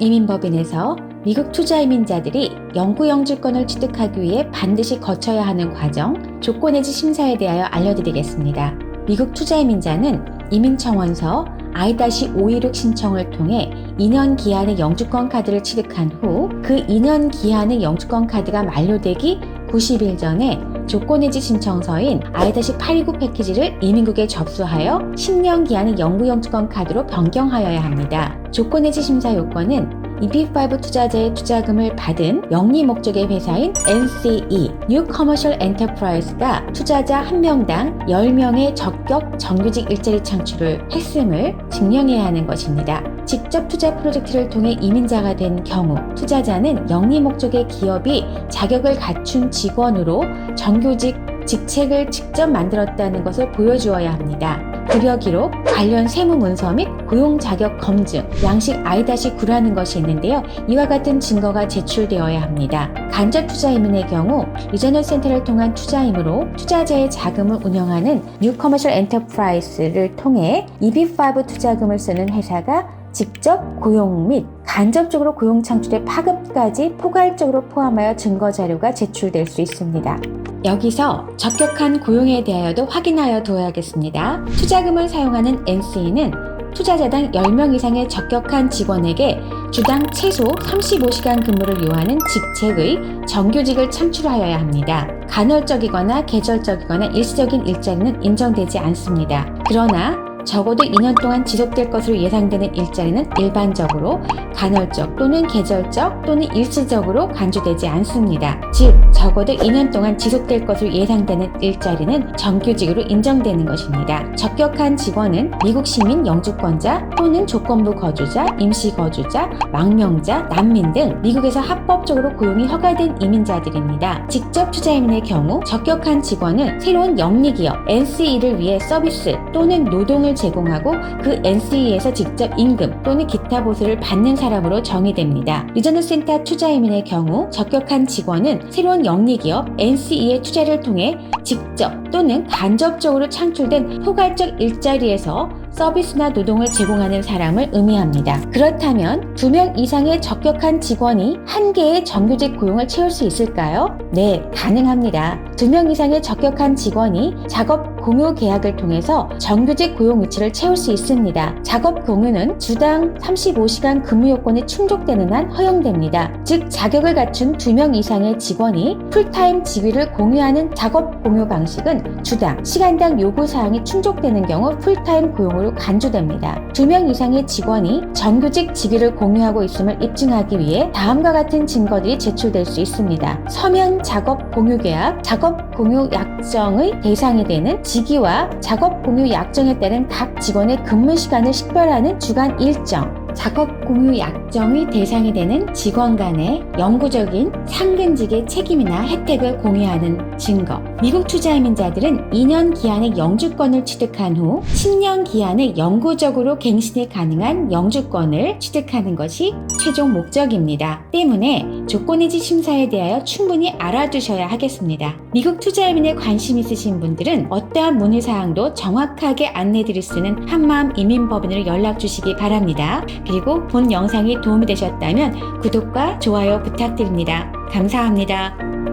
한마음이민법인에서 미국 투자 이민자들이 영구 영주권을 취득하기 위해 반드시 거쳐야 하는 과정, 조건 해지 심사에 대하여 알려드리겠습니다. 미국 투자 이민자는 이민청원서 I-516 신청을 통해 2년 기한의 영주권 카드를 취득한 후 그 2년 기한의 영주권 카드가 만료되기 90일 전에 조건 해지 신청서인 I-829 패키지를 이민국에 접수하여 10년 기한의 영구 영주권 카드로 변경하여야 합니다. 조건 해지 심사 요건은 EP5 투자자의 투자금을 받은 영리 목적의 회사인 NCE New Commercial Enterprise가 투자자 1명당 10명의 적격 정규직 일자리 창출을 했음을 증명해야 하는 것입니다. 직접 투자 프로젝트를 통해 이민자가 된 경우 투자자는 영리 목적의 기업이 자격을 갖춘 직원으로 정규직 직책을 직접 만들었다는 것을 보여주어야 합니다. 급여 기록, 관련 세무 문서 및 고용 자격 검증, 양식 I-9라는 것이 있는데요. 이와 같은 증거가 제출되어야 합니다. 간접 투자이민의 경우 리저널 센터를 통한 투자이므로 투자자의 자금을 운영하는 뉴 커머셜 엔터프라이즈를 통해 EB5 투자금을 쓰는 회사가 직접 고용 및 간접적으로 고용 창출의 파급까지 포괄적으로 포함하여 증거 자료가 제출될 수 있습니다. 여기서 적격한 고용에 대하여도 확인하여 두어야겠습니다. 투자금을 사용하는 NC는 투자자당 10명 이상의 적격한 직원에게 주당 최소 35시간 근무를 요하는 직책의 정규직을 창출하여야 합니다. 간헐적이거나 계절적이거나 일시적인 일자리는 인정되지 않습니다. 그러나 적어도 2년 동안 지속될 것으로 예상되는 일자리는 일반적으로 간헐적 또는 계절적 또는 일시적으로 간주되지 않습니다. 즉, 적어도 2년 동안 지속될 것으로 예상되는 일자리는 정규직으로 인정되는 것입니다. 적격한 직원은 미국 시민 영주권자 또는 조건부 거주자, 임시 거주자, 망명자, 난민 등 미국에서 합법적으로 고용이 허가된 이민자들입니다. 직접 투자이민의 경우 적격한 직원은 새로운 영리기업 NCE를 위해 서비스 또는 노동을 제공하고 그 NCE에서 직접 임금 또는 기타 보수를 받는 사람으로 정의됩니다. 리저널 센터 투자이민의 경우 적격한 직원은 새로운 영리기업 NCE의 투자를 통해 직접 또는 간접적으로 창출된 포괄적 일자리에서 서비스나 노동을 제공하는 사람을 의미합니다. 그렇다면 두 명 이상의 적격한 직원이 한 개의 정규직 고용을 채울 수 있을까요? 네, 가능합니다. 두 명 이상의 적격한 직원이 작업 공유 계약을 통해서 정규직 고용 위치를 채울 수 있습니다. 작업 공유는 주당 35시간 근무 요건이 충족되는 한 허용됩니다. 즉, 자격을 갖춘 두명 이상의 직원이 풀타임 직위를 공유하는 작업 공유 방식은 주당 시간당 요구 사항이 충족되는 경우 풀타임 고용으로 간주됩니다. 두명 이상의 직원이 정규직 직위를 공유하고 있음을 입증하기 위해 다음과 같은 증거들이 제출될 수 있습니다. 서면 작업 공유 계약, 작업 공유 약정의 대상이 되는 직위와 작업 공유 약정에 따른 각 직원의 근무 시간을 식별하는 주간 일정, 작업 공유 약정의 대상이 되는 직원 간의 영구적인 상근직의 책임이나 혜택을 공유하는 증거. 미국 투자이민자들은 2년 기한의 영주권을 취득한 후 10년 기한의 영구적으로 갱신이 가능한 영주권을 취득하는 것이 최종 목적입니다. 때문에 조건해지 심사에 대하여 충분히 알아두셔야 하겠습니다. 미국 투자이민에 관심 있으신 분들은 어떠한 문의사항도 정확하게 안내드릴 수 있는 한마음 이민법인으로 연락 주시기 바랍니다. 그리고 본 영상이 도움이 되셨다면 구독과 좋아요 부탁드립니다. 감사합니다.